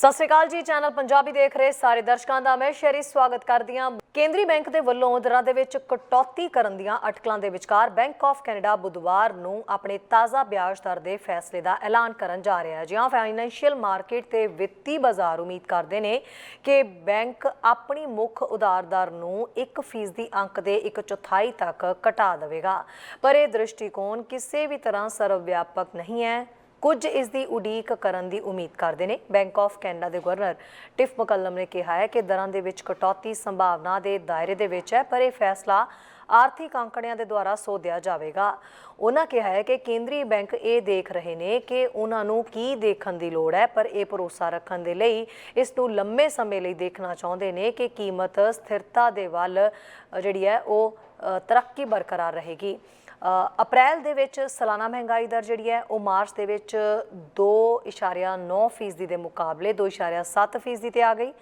ਸਤਿ ਸ਼੍ਰੀ ਅਕਾਲ ਜੀ, ਚੈਨਲ ਪੰਜਾਬੀ ਦੇਖ ਰਹੇ ਸਾਰੇ ਦਰਸ਼ਕਾਂ ਦਾ ਮੈਂ ਸ਼ੈਰੀ ਸਵਾਗਤ ਕਰਦੀ ਹਾਂ। ਕੇਂਦਰੀ ਬੈਂਕ ਦੇ ਵੱਲੋਂ ਦਰਾਂ ਦੇ ਵਿੱਚ ਕਟੌਤੀ ਕਰਨ ਦੀਆਂ ਅਟਕਲਾਂ ਦੇ ਵਿਚਕਾਰ ਬੈਂਕ ਆਫ ਕੈਨੇਡਾ ਬੁੱਧਵਾਰ ਨੂੰ ਆਪਣੇ ਤਾਜ਼ਾ ਵਿਆਜ ਦਰ ਦੇ ਫੈਸਲੇ ਦਾ ਐਲਾਨ ਕਰਨ ਜਾ ਰਿਹਾ ਹੈ। ਜਿਹਾਂ ਫਾਈਨੈਂਸ਼ੀਅਲ ਮਾਰਕੀਟ ਤੇ ਵਿੱਤੀ ਬਾਜ਼ਾਰ ਉਮੀਦ ਕਰਦੇ ਨੇ ਕਿ ਬੈਂਕ ਆਪਣੀ ਮੁੱਖ ਉਧਾਰ ਦਰ ਨੂੰ 1% ਦੀ ਅੰਕ ਦੇ ਇੱਕ ਚੌਥਾਈ ਤੱਕ ਘਟਾ ਦੇਵੇਗਾ। ਪਰ ਇਹ ਦ੍ਰਿਸ਼ਟੀਕੋਣ ਕਿਸੇ ਵੀ ਤਰ੍ਹਾਂ ਸਰਵ ਵਿਆਪਕ ਨਹੀਂ ਹੈ। ਕੁਝ ਇਸ ਦੀ ਉਡੀਕ ਕਰਨ ਦੀ ਉਮੀਦ ਕਰਦੇ ਨੇ। ਬੈਂਕ ਆਫ ਕੈਨੇਡਾ ਦੇ ਗਵਰਨਰ ਟਿਫ ਮਕੱਲਮ ਨੇ ਕਿਹਾ ਹੈ ਕਿ ਦਰਾਂ ਦੇ ਵਿੱਚ ਕਟੌਤੀ ਸੰਭਾਵਨਾ ਦੇ ਦਾਇਰੇ ਦੇ ਵਿੱਚ ਹੈ, ਪਰ ਇਹ ਫੈਸਲਾ ਆਰਥਿਕ ਅੰਕੜਿਆਂ ਦੇ ਦੁਆਰਾ ਸੋਧਿਆ ਜਾਵੇਗਾ। ਉਹਨਾਂ ਕਿਹਾ ਹੈ ਕਿ ਕੇਂਦਰੀ ਬੈਂਕ ਇਹ ਦੇਖ ਰਹੇ ਨੇ ਕਿ ਉਹਨਾਂ ਨੂੰ ਕੀ ਦੇਖਣ ਦੀ ਲੋੜ ਹੈ, ਪਰ ਇਹ ਭਰੋਸਾ ਰੱਖਣ ਦੇ ਲਈ ਇਸ ਨੂੰ ਲੰਮੇ ਸਮੇਂ ਲਈ ਦੇਖਣਾ ਚਾਹੁੰਦੇ ਨੇ ਕਿ ਕੀਮਤ ਸਥਿਰਤਾ ਦੇ ਵੱਲ ਜਿਹੜੀ ਹੈ ਉਹ ਤਰੱਕੀ ਬਰਕਰਾਰ ਰਹੇਗੀ। ਅਪ੍ਰੈਲ ਦੇ ਵਿੱਚ ਸਾਲਾਨਾ ਮਹਿੰਗਾਈ ਦਰ ਜਿਹੜੀ ਹੈ ਉਹ ਮਾਰਚ ਦੇ ਵਿੱਚ 2.9 ਫੀਸਦੀ ਦੇ ਮੁਕਾਬਲੇ 2.7 ਫੀਸਦੀ ਤੇ ਆ ਗਈ।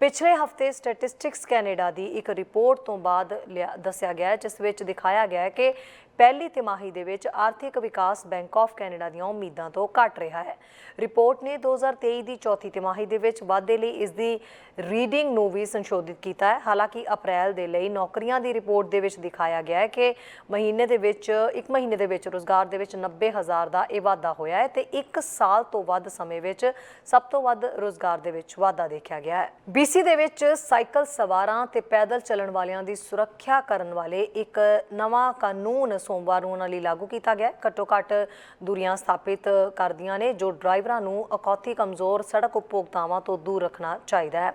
ਪਿਛਲੇ ਹਫ਼ਤੇ ਸਟੈਟਿਸਟਿਕਸ ਕੈਨੇਡਾ ਦੀ ਇੱਕ ਰਿਪੋਰਟ ਤੋਂ ਬਾਅਦ ਲਿਆ- ਦੱਸਿਆ ਗਿਆ ਜਿਸ ਵਿੱਚ ਦਿਖਾਇਆ ਗਿਆ ਕਿ ਪਹਿਲੀ ਤਿਮਾਹੀ ਦੇ ਵਿੱਚ ਆਰਥਿਕ ਵਿਕਾਸ ਬੈਂਕ ਆਫ ਕੈਨੇਡਾ ਦੀਆਂ ਉਮੀਦਾਂ ਤੋਂ ਘਟ ਰਿਹਾ ਹੈ। ਰਿਪੋਰਟ ਨੇ 2023 ਦੀ ਚੌਥੀ ਤਿਮਾਹੀ ਦੇ ਵਿੱਚ ਵਾਧੇ ਲਈ ਇਸ ਦੀ ਰੀਡਿੰਗ ਨੂੰ ਵੀ ਸੰਸ਼ੋਧਿਤ ਕੀਤਾ ਹੈ। ਹਾਲਾਂਕਿ ਅਪ੍ਰੈਲ ਦੇ ਲਈ ਨੌਕਰੀਆਂ ਦੀ ਰਿਪੋਰਟ ਦੇ ਵਿੱਚ ਦਿਖਾਇਆ ਗਿਆ ਹੈ ਕਿ ਮਹੀਨੇ ਦੇ ਵਿੱਚ, ਇੱਕ ਮਹੀਨੇ ਦੇ ਵਿੱਚ ਰੋਜ਼ਗਾਰ ਦੇ ਵਿੱਚ 90000 ਦਾ ਇਹ ਵਾਧਾ ਹੋਇਆ ਹੈ ਤੇ ਇੱਕ ਸਾਲ ਤੋਂ ਵੱਧ ਸਮੇਂ ਵਿੱਚ ਸਭ ਤੋਂ ਵੱਧ ਰੋਜ਼ਗਾਰ ਦੇ ਵਿੱਚ ਵਾਧਾ ਦੇਖਿਆ ਗਿਆ ਹੈ। BC ਦੇ ਵਿੱਚ ਸਾਈਕਲ ਸਵਾਰਾਂ ਤੇ ਪੈਦਲ ਚੱਲਣ ਵਾਲਿਆਂ ਦੀ ਸੁਰੱਖਿਆ ਕਰਨ ਵਾਲੇ ਇੱਕ ਨਵਾਂ ਕਾਨੂੰਨ ਸੋਮਵਾਰ ਨੂੰ ਉਹਨਾਂ ਲਈ ਲਾਗੂ ਕੀਤਾ ਗਿਆ ਘੱਟੋ ਘੱਟ ਦੂਰੀਆਂ ਸਥਾਪਿਤ ਕਰਦੀਆਂ ਨੇ, ਜੋ ਡਰਾਈਵਰਾਂ ਨੂੰ ਅਕੌਤੀ ਕਮਜ਼ੋਰ ਸੜਕ ਉਪਭੋਗਤਾਵਾਂ ਤੋਂ ਦੂਰ ਰੱਖਣਾ ਚਾਹੀਦਾ ਹੈ।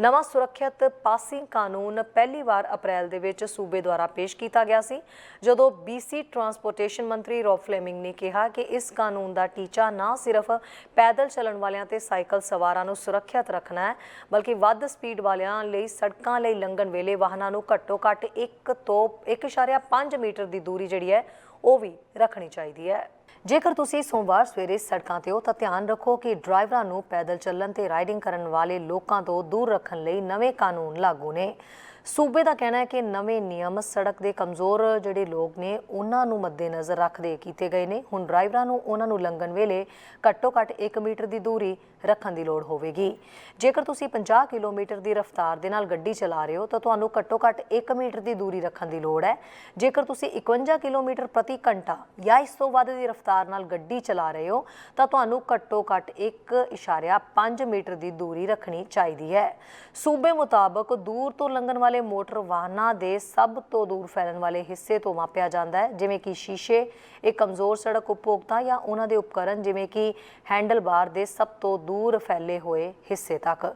ਨਵਾਂ ਸੁਰੱਖਿਅਤ ਪਾਸਿੰਗ ਕਾਨੂੰਨ ਪਹਿਲੀ ਵਾਰ ਅਪ੍ਰੈਲ ਦੇ ਵਿੱਚ ਸੂਬੇ ਦੁਆਰਾ ਪੇਸ਼ ਕੀਤਾ ਗਿਆ ਸੀ, ਜਦੋਂ BC ਟਰਾਂਸਪੋਰਟੇਸ਼ਨ ਮੰਤਰੀ ਰੌਬ ਫਲੇਮਿੰਗ ਨੇ ਕਿਹਾ ਕਿ ਇਸ ਕਾਨੂੰਨ ਦਾ ਟੀਚਾ ਨਾ ਸਿਰਫ ਪੈਦਲ ਚੱਲਣ ਵਾਲਿਆਂ ਤੇ ਸਾਈਕਲ ਸਵਾਰਾਂ ਨੂੰ ਸੁਰੱਖਿਅਤ ਰੱਖਣਾ ਹੈ, ਬਲਕਿ ਵੱਧ ਸਪੀਡ ਵਾਲਿਆਂ ਲਈ ਸੜਕਾਂ ਲਈ ਲੰਘਣ ਵੇਲੇ ਵਾਹਨਾਂ ਨੂੰ ਘੱਟੋ ਘੱਟ 1 ਤੋਂ 1.5 ਮੀਟਰ ਦੀ ਦੂਰੀ ਜਿਹੜੀ ਹੈ, ਉਹ ਵੀ ਰੱਖਣੀ ਚਾਹੀਦੀ ਹੈ। ਜੇਕਰ ਤੁਸੀਂ ਸੋਮਵਾਰ ਸਵੇਰੇ ਸੜਕਾਂ ਤੇ ਹੋ, ਤਾਂ ਧਿਆਨ ਰੱਖੋ ਕਿ ਡਰਾਈਵਰਾਂ ਨੂੰ ਪੈਦਲ ਚੱਲਣ ਤੇ ਰਾਈਡਿੰਗ ਕਰਨ ਵਾਲੇ ਲੋਕਾਂ ਤੋਂ ਦੂਰ ਰੱਖਣ ਲਈ ਨਵੇਂ ਕਾਨੂੰਨ ਲਾਗੂ ਨੇ। ਸੂਬੇ ਦਾ ਕਹਿਣਾ ਹੈ ਕਿ ਨਵੇਂ ਨਿਯਮ ਸੜਕ ਦੇ ਕਮਜ਼ੋਰ ਜਿਹੜੇ ਲੋਕ ਨੇ, ਉਹਨਾਂ ਨੂੰ ਮੱਦੇਨਜ਼ਰ ਰੱਖਦੇ ਕੀਤੇ ਗਏ ਨੇ। ਹੁਣ ਡਰਾਈਵਰਾਂ ਨੂੰ ਉਹਨਾਂ ਨੂੰ ਲੰਘਣ ਵੇਲੇ ਘੱਟੋ ਘੱਟ 1 ਮੀਟਰ ਦੀ ਦੂਰੀ ਰੱਖਣ ਦੀ ਲੋੜ ਹੋਵੇਗੀ। ਜੇਕਰ ਤੁਸੀਂ 50 ਕਿਲੋਮੀਟਰ ਦੀ ਰਫ਼ਤਾਰ ਦੇ ਨਾਲ ਗੱਡੀ ਚਲਾ ਰਹੇ ਹੋ, ਤਾਂ ਤੁਹਾਨੂੰ ਘੱਟੋ ਘੱਟ 1 ਮੀਟਰ ਦੀ ਦੂਰੀ ਰੱਖਣ ਦੀ ਲੋੜ ਹੈ। ਜੇਕਰ ਤੁਸੀਂ 51 ਕਿਲੋਮੀਟਰ ਪ੍ਰਤੀ ਘੰਟਾ ਜਾਂ ਇਸ ਤੋਂ ਵੱਧ ਦੀ ਰਫ਼ਤਾਰ ਨਾਲ ਗੱਡੀ ਚਲਾ ਰਹੇ ਹੋ, ਤਾਂ ਤੁਹਾਨੂੰ ਘੱਟੋ ਘੱਟ 1.5 ਮੀਟਰ ਦੀ ਦੂਰੀ ਰੱਖਣੀ ਚਾਹੀਦੀ ਹੈ। ਸੂਬੇ ਮੁਤਾਬਕ ਦੂਰ ਤੋਂ ਲੰਘਣ ਵਾਲੇ ਮੋਟਰ ਵਾਹਨਾਂ ਦੇ ਸਭ ਤੋਂ ਦੂਰ ਫੈਲਣ ਵਾਲੇ ਹਿੱਸੇ ਤੋਂ ਮਾਪਿਆ ਜਾਂਦਾ ਹੈ, ਜਿਵੇਂ ਕਿ ਸ਼ੀਸ਼ੇ ਇੱਕ ਕਮਜ਼ੋਰ ਸੜਕ ਉਪਭੋਗਤਾ ਜਾਂ ਉਹਨਾਂ ਦੇ ਉਪਕਰਨ, ਜਿਵੇਂ ਕਿ ਹੈਂਡਲ ਬਾਰ ਦੇ ਸਭ ਤੋਂ ਦੂਰ ਫੈਲੇ ਹੋਏ ਹਿੱਸੇ ਤੱਕ।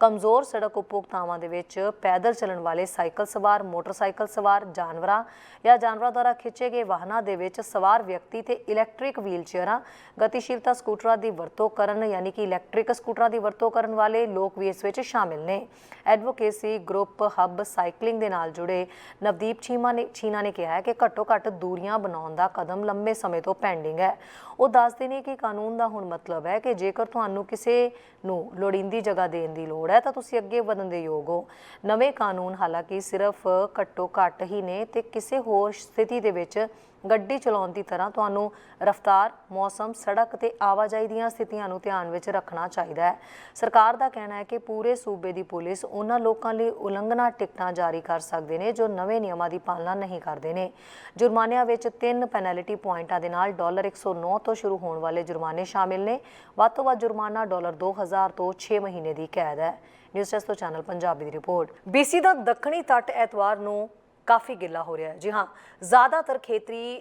ਕਮਜ਼ੋਰ ਸੜਕ ਉਪਭੋਗਤਾਵਾਂ ਦੇ ਵਿੱਚ ਪੈਦਲ ਚੱਲਣ ਵਾਲੇ ਸਾਈਕਲ ਸਵਾਰ, ਮੋਟਰਸਾਈਕਲ ਸਵਾਰ, ਜਾਨਵਰਾਂ ਜਾਂ ਜਾਨਵਰਾਂ ਦੁਆਰਾ ਖਿੱਚੇ ਗਏ ਵਾਹਨਾਂ ਦੇ ਵਿੱਚ ਸਵਾਰ ਵਿਅਕਤੀ ਤੇ ਇਲੈਕਟ੍ਰਿਕ ਵੀਲਚੇਅਰਾਂ, ਗਤੀਸ਼ੀਲਤਾ ਸਕੂਟਰਾਂ ਦੀ ਵਰਤੋਂ ਕਰਨ, ਯਾਨੀ ਕਿ ਇਲੈਕਟ੍ਰਿਕ ਸਕੂਟਰਾਂ ਦੀ ਵਰਤੋਂ ਕਰਨ ਵਾਲੇ ਲੋਕ ਵੀ ਇਸ ਵਿੱਚ ਸ਼ਾਮਿਲ ਨੇ। ਐਡਵੋਕੇਸੀ ਗਰੁੱਪ ਹੱਬ ਸਾਈਕਲਿੰਗ ਦੇ ਨਾਲ ਜੁੜੇ ਨਵਦੀਪ ਚੀਮਾ ਨੇ ਚੀਨਾ ਨੇ ਕਿਹਾ ਹੈ ਕਿ ਘੱਟੋ ਘੱਟ ਦੂਰੀਆਂ ਬਣਾਉਣ ਦਾ ਕਦਮ ਲੰਬੇ ਸਮੇਂ ਤੋਂ ਪੈਂਡਿੰਗ ਹੈ। ਉਹ ਦੱਸਦੇ ਨੇ ਕਿ ਕਾਨੂੰਨ ਦਾ ਹੁਣ ਮਤਲਬ ਹੈ ਕਿ ਜੇਕਰ ਤੁਹਾਨੂੰ ਕਿਸੇ ਨੂੰ ਲੋੜੀਂਦੀ ਜਗ੍ਹਾ ਦੇਣ ਦੀ ਲੋੜ ਹੈ, ਤਾਂ ਤੁਸੀਂ ਅੱਗੇ ਵਧਣ ਦੇ ਯੋਗ ਹੋ। ਨਵੇਂ ਕਾਨੂੰਨ ਹਾਲਾਂਕਿ ਸਿਰਫ ਘੱਟੋ ਘੱਟ ਹੀ ਨੇ ਤੇ ਕਿਸੇ ਹੋਰ ਸਥਿਤੀ ਦੇ ਵਿੱਚ ਗੱਡੀ ਚਲਾਉਣ ਦੀ ਤਰ੍ਹਾਂ ਤੁਹਾਨੂੰ ਰਫ਼ਤਾਰ, ਮੌਸਮ, ਸੜਕ ਤੇ ਆਵਾਜਾਈ ਦੀਆਂ ਸਥਿਤੀਆਂ ਨੂੰ ਧਿਆਨ ਵਿੱਚ ਰੱਖਣਾ ਚਾਹੀਦਾ ਹੈ। ਸਰਕਾਰ ਦਾ ਕਹਿਣਾ ਹੈ ਕਿ ਪੂਰੇ ਸੂਬੇ ਦੀ ਪੁਲਿਸ ਉਹਨਾਂ ਲੋਕਾਂ ਲਈ ਉਲੰਘਣਾ ਟਿਕਟਾਂ ਜਾਰੀ ਕਰ ਸਕਦੇ ਨੇ ਜੋ ਨਵੇਂ ਨਿਯਮਾਂ ਦੀ ਪਾਲਣਾ ਨਹੀਂ ਕਰਦੇ ਨੇ। ਜੁਰਮਾਨਿਆਂ ਵਿੱਚ ਤਿੰਨ ਪੈਨਲਟੀ ਪੁਆਇੰਟਾਂ ਦੇ ਨਾਲ ਡਾਲਰ 109 ਤੋਂ ਸ਼ੁਰੂ ਹੋਣ ਵਾਲੇ ਜੁਰਮਾਨੇ ਸ਼ਾਮਿਲ ਨੇ। ਵੱਧ ਤੋਂ ਵੱਧ ਜੁਰਮਾਨਾ ਡਾਲਰ 2000 ਤੋਂ 6 ਮਹੀਨੇ ਦੀ ਕੈਦ ਹੈ। ਨਿਊਜ਼ ਡੈਸਕ ਤੋਂ ਚੈਨਲ ਪੰਜਾਬੀ ਦੀ ਰਿਪੋਰਟ। BC ਦਾ ਦੱਖਣੀ ਤੱਟ ਐਤਵਾਰ ਨੂੰ ਕਾਫੀ ਗਿੱਲਾ ਹੋ ਰਿਹਾ ਹੈ। ਜੀ ਹਾਂ, ਜ਼ਿਆਦਾਤਰ ਖੇਤਰੀ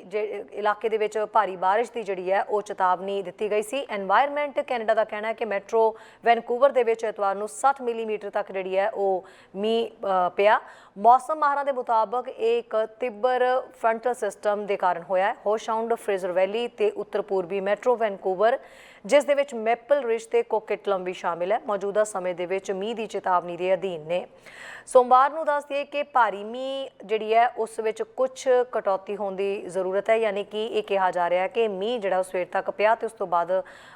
ਇਲਾਕੇ ਦੇ ਵਿੱਚ ਭਾਰੀ بارش ਦੀ ਜਿਹੜੀ ਹੈ, ਉਹ ਚੇਤਾਵਨੀ ਦਿੱਤੀ ਗਈ ਸੀ। এনवायरमेंट ਕੈਨੇਡਾ ਦਾ ਕਹਿਣਾ ਹੈ ਕਿ ਮੈਟਰੋ ਵੈਨਕੂਵਰ ਦੇ ਵਿੱਚ ਐਤਵਾਰ ਨੂੰ 60 ਮਿਲੀਮੀਟਰ ਤੱਕ ਜਿਹੜੀ ਹੈ, ਉਹ ਮੀਂਹ ਪਿਆ। ਮੌਸਮ ਮਾਹਰਾਂ ਦੇ ਮੁਤਾਬਕ ਇਹ ਇੱਕ ਤਿੱਬਰ ਫਰੰਟਲ ਸਿਸਟਮ ਦੇ ਕਾਰਨ ਹੋਇਆ ਹੈ। ਹੋਸ਼ਾਉਂਡ, ਫ੍ਰੇਜ਼ਰ ਵੈਲੀ ਤੇ ਉੱਤਰ ਪੂਰਬੀ ਮੈਟਰੋ ਵੈਨਕੂਵਰ ਜਿਸ ਦੇ ਵਿੱਚ ਮੈਪਲ ਰਿਸ਼ ਤੇ ਕੋਕਿਟਲਮ ਵੀ ਸ਼ਾਮਿਲ ਹੈ। ਮੌਜੂਦਾ ਸਮੇਂ ਦੇ ਵਿੱਚ ਮੀਂਹ ਦੀ ਚੇਤਾਵਨੀ ਦੇ ਅਧੀਨ ਨੇ। ਸੋਮਵਾਰ ਨੂੰ ਦੱਸ ਦਈਏ ਕਿ ਭਾਰੀ ਮੀਂਹ ਜਿਹੜੀ ਹੈ, ਉਸ ਵਿੱਚ ਕੁਝ ਕਟੌਤੀ ਹੋਣ ਦੀ ਜ਼ਰੂਰਤ ਹੈ। ਯਾਨੀ ਕਿ ਇਹ ਕਿਹਾ ਜਾ ਰਿਹਾ ਹੈ ਕਿ ਮੀਂਹ ਜਿਹੜਾ ਉਹ ਸਵੇਰ ਤੱਕ ਪਿਆ ਤੇ ਉਸ ਤੋਂ ਬਾਅਦ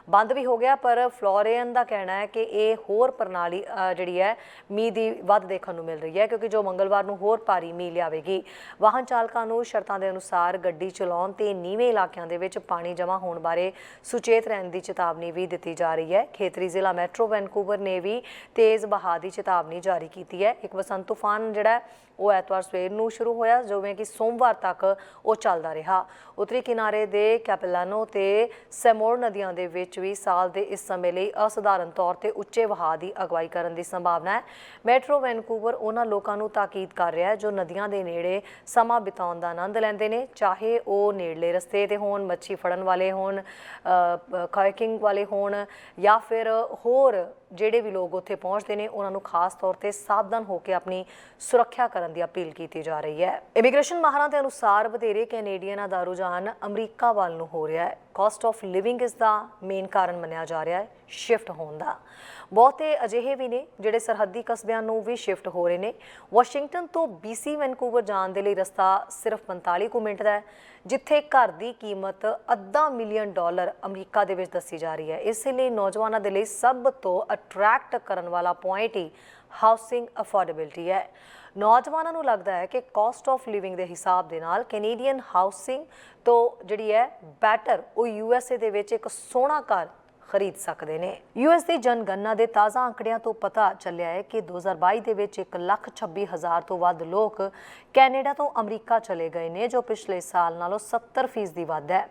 ਬੰਦ ਵੀ ਹੋ ਗਿਆ। ਪਰ ਫਲੋਰੀਅਨ ਦਾ ਕਹਿਣਾ ਹੈ ਕਿ ਇਹ ਹੋਰ ਪ੍ਰਣਾਲੀ ਜਿਹੜੀ ਹੈ, ਮੀਂਹ ਦੀ ਵੱਧ ਦੇਖਣ ਨੂੰ ਮਿਲ ਰਹੀ ਹੈ, ਕਿਉਂਕਿ ਜੋ ਮੰਗਲਵਾਰ ਨੂੰ ਹੋਰ ਭਾਰੀ ਮੀਂਹ ਲਿਆਵੇਗੀ। ਵਾਹਨ ਚਾਲਕਾਂ ਨੂੰ ਸ਼ਰਤਾਂ ਦੇ ਅਨੁਸਾਰ ਗੱਡੀ ਚਲਾਉਣ ਤੇ ਨੀਵੇਂ ਇਲਾਕਿਆਂ ਦੇ ਵਿੱਚ ਪਾਣੀ ਜਮ੍ਹਾਂ ਹੋਣ ਬਾਰੇ ਸੁਚੇਤ ਰਹਿਣ ਦੀ ਚੇਤਾਵਨੀ ਵੀ ਦਿੱਤੀ ਜਾ ਰਹੀ ਹੈ। ਖੇਤਰੀ ਜ਼ਿਲ੍ਹਾ ਮੈਟਰੋ ਵੈਨਕੂਵਰ ਨੇ ਵੀ ਤੇਜ਼ ਵਹਾਅ ਦੀ ਚੇਤਾਵਨੀ ਜਾਰੀ ਕੀਤੀ ਹੈ। ਇੱਕ ਵਸੰਤ ਤੂਫਾਨ ਜਿਹੜਾ ਉਹ ਐਤਵਾਰ ਸਵੇਰ ਨੂੰ ਸ਼ੁਰੂ ਹੋਇਆ, ਜਿਵੇਂ ਕਿ ਸੋਮਵਾਰ ਤੱਕ ਉਹ ਚੱਲਦਾ ਰਿਹਾ। ਉੱਤਰੀ ਕਿਨਾਰੇ ਦੇ ਕੈਪਲਾਨੋ ਤੇ ਸੈਮੋਰ ਨਦੀਆਂ ਦੇ ਵਿੱਚ ਵੀ ਸਾਲ ਦੇ ਇਸ ਸਮੇਂ ਲਈ ਅਸਧਾਰਨ ਤੌਰ ਤੇ ਉੱਚੇ ਵਹਾਅ ਦੀ ਅਗਵਾਈ ਕਰਨ ਦੀ ਸੰਭਾਵਨਾ ਹੈ। ਮੈਟਰੋ ਵੈਨਕੂਵਰ ਉਹਨਾਂ ਲੋਕਾਂ ਨੂੰ ਤਾਕੀਦ ਕਰ ਰਿਹਾ ਹੈ ਜੋ ਨਦੀਆਂ ਦੇ ਨੇੜੇ ਸਮਾਂ ਬਿਤਾਉਣ ਦਾ ਆਨੰਦ ਲੈਂਦੇ ਨੇ, ਚਾਹੇ ਉਹ ਨੇੜਲੇ ਰਸਤੇ ਤੇ ਹੋਣ, ਮੱਛੀ ਫੜਨ ਵਾਲੇ ਹੋਣ ਕਾਇਕਿੰਗ ਵਾਲੇ ਹੋਣ ਜਾਂ ਫਿਰ ਹੋਰ ਜਿਹੜੇ ਵੀ ਲੋਕ ਉੱਥੇ ਪਹੁੰਚਦੇ ਨੇ, ਉਹਨਾਂ ਨੂੰ ਖਾਸ ਤੌਰ ਤੇ ਸਾਵਧਾਨ ਹੋ ਕੇ ਆਪਣੀ ਸੁਰੱਖਿਆ ਕਰਨ ਦੀ ਅਪੀਲ ਕੀਤੀ ਜਾ ਰਹੀ ਹੈ। ਇਮੀਗ੍ਰੇਸ਼ਨ ਮਾਹਰਾਂ ਦੇ ਅਨੁਸਾਰ ਵਧੇਰੇ ਕੈਨੇਡੀਅਨਾਂ ਦਾ ਰੁਝਾਨ ਅਮਰੀਕਾ ਵੱਲ ਨੂੰ ਹੋ ਰਿਹਾ ਹੈ। ਕਾਸਟ ਆਫ ਲਿਵਿੰਗ ਇਸ ਦਾ ਮੇਨ ਕਾਰਨ ਮੰਨਿਆ ਜਾ ਰਿਹਾ ਹੈ ਸ਼ਿਫਟ ਹੋਣ ਦਾ। ਬਹੁਤੇ ਅਜਿਹੇ ਵੀ ਨੇ ਜਿਹੜੇ ਸਰਹੱਦੀ ਕਸਬਿਆਂ ਨੂੰ ਵੀ ਸ਼ਿਫਟ ਹੋ ਰਹੇ ਨੇ। ਵਾਸ਼ਿੰਗਟਨ ਤੋਂ BC ਵੈਨਕੂਵਰ ਜਾਣ ਦੇ ਲਈ ਰਸਤਾ ਸਿਰਫ 45 ਕੁ ਮਿੰਟ ਦਾ ਹੈ, ਜਿੱਥੇ ਘਰ ਦੀ ਕੀਮਤ ਅੱਧਾ ਮਿਲੀਅਨ ਡਾਲਰ ਅਮਰੀਕਾ ਦੇ ਵਿੱਚ ਦੱਸੀ ਜਾ ਰਹੀ ਹੈ। ਇਸੇ ਲਈ ਨੌਜਵਾਨਾਂ ਦੇ ਲਈ ਸਭ ਤੋਂ ਅਟਰੈਕਟ ਕਰਨ ਵਾਲਾ ਪੁਆਇੰਟ ਹੀ ਹਾਊਸਿੰਗ ਅਫੋਰਡੇਬਿਲਟੀ ਹੈ। ਨੌਜਵਾਨਾਂ ਨੂੰ ਲੱਗਦਾ ਹੈ ਕਿ ਕਾਸਟ ਆਫ ਲਿਵਿੰਗ ਦੇ ਹਿਸਾਬ ਦੇ ਨਾਲ ਕੈਨੇਡੀਅਨ ਹਾਊਸਿੰਗ ਤੋਂ ਜਿਹੜੀ ਹੈ ਬੈਟਰ ਉਹ ਯੂਐਸਏ ਦੇ ਵਿੱਚ ਇੱਕ ਸੋਹਣਾ ਘਰ ਖਰੀਦ ਸਕਦੇ ਨੇ। ਯੂਐਸ ਦੀ ਜਨਗਣਨਾ ਦੇ ਤਾਜ਼ਾ ਅੰਕੜਿਆਂ ਤੋਂ ਪਤਾ ਚੱਲਿਆ ਹੈ ਕਿ 2022 ਦੇ ਵਿੱਚ 1,26,000 ਤੋਂ ਵੱਧ ਲੋਕ ਕੈਨੇਡਾ ਤੋਂ ਅਮਰੀਕਾ ਚਲੇ ਗਏ ਨੇ ਜੋ ਪਿਛਲੇ ਸਾਲ ਨਾਲੋਂ 70% ਦੀ ਵੱਧ ਹੈ।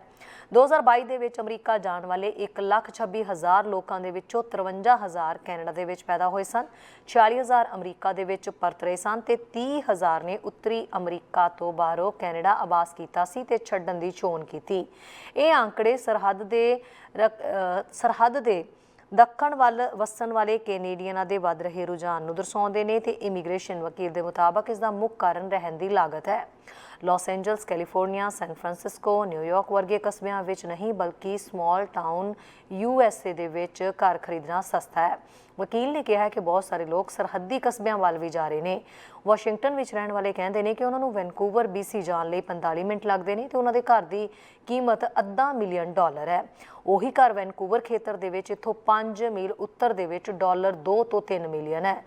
2022 ਦੇ ਵਿੱਚ ਅਮਰੀਕਾ ਜਾਣ ਵਾਲੇ 1,26,000 ਲੋਕਾਂ ਦੇ ਵਿੱਚੋਂ 53,000 ਕੈਨੇਡਾ ਦੇ ਵਿੱਚ ਪੈਦਾ ਹੋਏ ਸਨ 46,000 ਅਮਰੀਕਾ ਦੇ ਵਿੱਚ ਪਰਤ ਰਹੇ ਸਨ ਤੇ 30,000 ਨੇ ਉੱਤਰੀ ਅਮਰੀਕਾ ਤੋਂ ਬਾਹਰੋਂ ਕੈਨੇਡਾ ਆਬਾਸ ਕੀਤਾ ਸੀ ਤੇ ਛੱਡਣ ਦੀ ਚੋਣ ਕੀਤੀ। ਇਹ ਅੰਕੜੇ ਸਰਹੱਦ ਦੇ ਰਕ- ਸਰਹੱਦ ਦੇ ਦੱਖਣ ਵੱਲ ਵਸਣ ਵਾਲੇ ਕੈਨੇਡੀਅਨਾਂ ਦੇ ਵੱਧ ਰਹੇ ਰੁਝਾਨ ਨੂੰ ਦਰਸਾਉਂਦੇ ਨੇ ਤੇ ਇਮੀਗ੍ਰੇਸ਼ਨ ਵਕੀਲ ਦੇ ਮੁਤਾਬਕ ਇਸ ਦਾ ਮੁੱਖ ਕਾਰਨ ਰਹਿਣ ਦੀ ਲਾਗਤ ਹੈ। Los Angeles California, San Francisco New York ਵਰਗੇ ਕਸਬਿਆਂ ਵਿੱਚ ਨਹੀਂ ਬਲਕਿ small town U S A ਦੇ ਵਿੱਚ ਘਰ ਖਰੀਦਣਾ ਸਸਤਾ ਹੈ। ਵਕੀਲ ਨੇ ਕਿਹਾ ਕਿ ਬਹੁਤ ਸਾਰੇ ਲੋਕ ਸਰਹੱਦੀ ਕਸਬਿਆਂ ਵੱਲ ਵੀ ਜਾ ਰਹੇ ਨੇ। ਵਾਸ਼ਿੰਗਟਨ ਵਿੱਚ ਰਹਿਣ ਵਾਲੇ ਕਹਿੰਦੇ ਨੇ ਕਿ ਉਹਨਾਂ ਨੂੰ ਵੈਨਕੂਵਰ BC ਜਾਣ ਲਈ 45 ਮਿੰਟ ਲੱਗਦੇ ਨੇ ਤੇ ਉਹਨਾਂ ਦੇ ਘਰ ਦੀ ਕੀਮਤ ਅੱਧਾ ਮਿਲੀਅਨ ਡਾਲਰ ਹੈ। ਉਹੀ ਘਰ ਵੈਨਕੂਵਰ ਖੇਤਰ ਦੇ ਵਿੱਚ ਇੱਥੋਂ 5 ਮੀਲ ਉੱਤਰ ਦੇ ਵਿੱਚ ਡਾਲਰ 2 ਤੋਂ 3 ਮਿਲੀਅਨ ਹੈ।